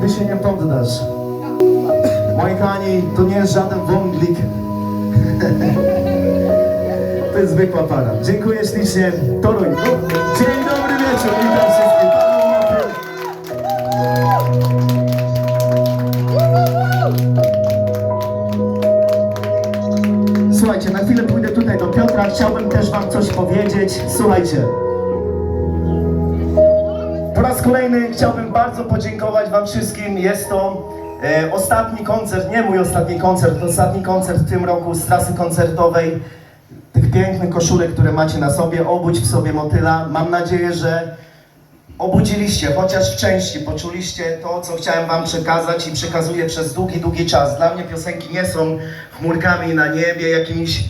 nigdy się nie poddasz. Moi kochani, to nie jest żaden wąglik. To jest zwykła para. Dziękuję ślicznie. Toruń. Dzień dobry wieczór. Witam wszystkich. Słuchajcie, na chwilę pójdę tutaj do Piotra. Chciałbym też wam coś powiedzieć. Słuchajcie. Raz kolejny chciałbym bardzo podziękować Wam wszystkim. Jest to e, ostatni koncert, nie mój ostatni koncert, to ostatni koncert w tym roku z trasy koncertowej. Tych pięknych koszulek, które macie na sobie, obudź w sobie motyla. Mam nadzieję, że obudziliście, chociaż w części poczuliście to, co chciałem Wam przekazać i przekazuję przez długi, długi czas. Dla mnie piosenki nie są chmurkami na niebie, jakimiś e,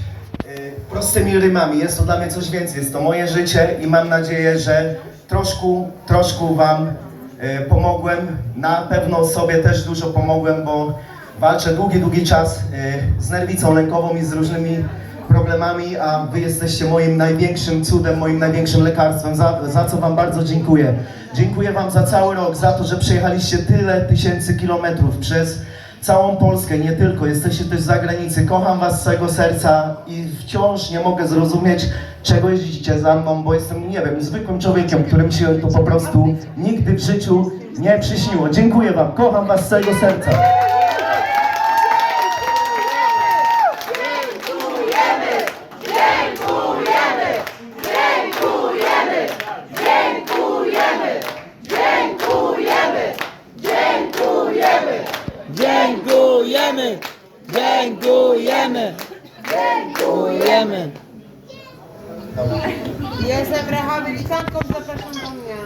prostymi rymami. Jest to dla mnie coś więcej. Jest to moje życie i mam nadzieję, że troszkę, troszkę Wam e, pomogłem. Na pewno sobie też dużo pomogłem, bo walczę długi, długi czas e, z nerwicą lękową i z różnymi problemami, a Wy jesteście moim największym cudem, moim największym lekarstwem, za, za co Wam bardzo dziękuję. Dziękuję Wam za cały rok, za to, że przejechaliście tyle tysięcy kilometrów przez całą Polskę, nie tylko, jesteście też z zagranicy. Kocham Was z całego serca i wciąż nie mogę zrozumieć, czego jeździcie za mną, bo jestem, nie wiem, zwykłym człowiekiem, którym się to po prostu nigdy w życiu nie przyśniło. Dziękuję Wam, kocham Was z całego serca. Dziękujemy! Dziękujemy! Dziękujemy! Jestem rehabilitantką, zapraszam do mnie.